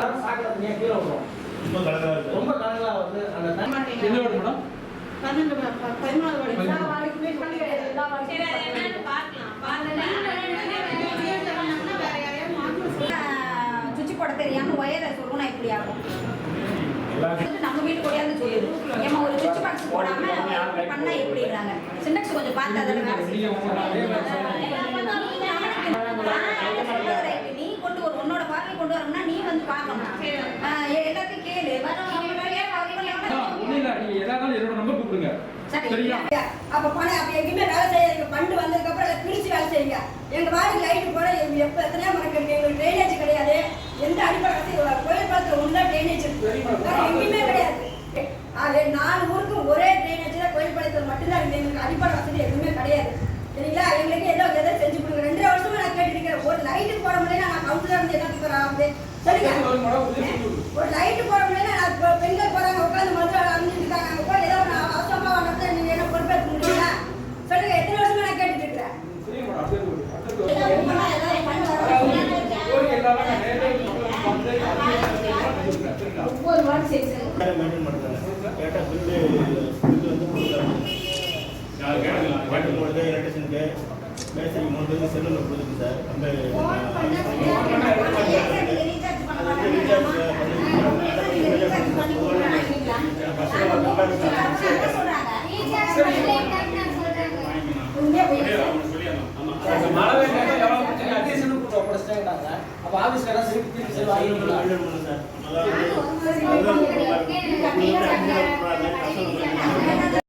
ரொம்ப கலங்கலா இருக்கு. ரொம்ப கலங்களா வந்து அந்த தண்ணி- என்ன வார்டு மேடம்? பன்னெண்டு ப- ப- பதினாலு வாடி. பதினாலு. எல்லா வாடிக்குமே தண்ணி கிடையாது. எல்லா சரி, அது வாடிக்கும் என்னன்னு பார்க்கலாம். அந்த பார்த்துட்டு line ல ரெண்டு பேர் இருந்தாங்கன்னா வேற யாரையாவது மாத்த சொல்லு. சுவிட்ச் போட தெரியாம ஒயரை சொல்லணும் இப்படி ஆகும். நம்ம வீட்டு கூடயாவது சொல்லுது. ஏமா ஒரு சுவிட்ச் பாக்ஸ் போடாம பண்ணா எப்படிங்கிறாங்க சிண்டக்ஸ் கொஞ்சம் பார்த்து அதில் வேலை வரணும்னா நீ வந்து பார்க்கணும். எல்லாத்தையும் கேளு. அப்ப பணம் அப்ப எங்கேயுமே வேலை செய்யாதீங்க பண்டு வந்ததுக்கு அப்புறம் அதை பிரிச்சு வேலை செய்யுங்க. எங்க வாடி லைட்டு போட எப்ப எத்தனையோ மரம் இருக்கு. எங்களுக்கு ட்ரைனேஜ் கிடையாது. எந்த அடிப்படை வசதி? கோயில் பாலத்துல ஒன்றா ட்ரைனேஜ் எங்கேயுமே கிடையாது. அது நாலு ஊருக்கு ஒரே ட்ரைனேஜ் தான் கோயில் பாலத்தில் மட்டும்தான் இருக்கு. எங்களுக்கு அடிப்படை வசதி எதுவுமே கிடையாது. சரிங்களா? எங்களுக்கு ஏதோ எதோ செஞ்சு கொடுங்க ரெண்டரை வருஷமா நான் கேட்டுட்டு இருக்கேன் ஒரு லைட்டு போட முடியல நான் கவுன்சிலர் இருந்து என்ன சொல்லுங்க ஒரு லைட்டு போட முடியல பெண்கள் போறாங்க உட்காந்து மருந்து அணிஞ்சிட்டு இருக்காங்க. அங்க போய் ஏதோ ஒன்று அவசரமா வந்தா நீங்க என்ன பொறுப்பேற்க சொல்லுங்க எத்தனை வருஷமா நான் கேட்டுட்டு இருக்கிறேன்? சரிங்க? ஒவ்வொரு சரி சரி. மேசரி மூணு பேருக்கு செல்லில் கொடுத்துருக்கு சார். அந்த அப்ப ஆபீஸ்ல எல்லாம் திருப்பி திருப்பி செல்வாங்க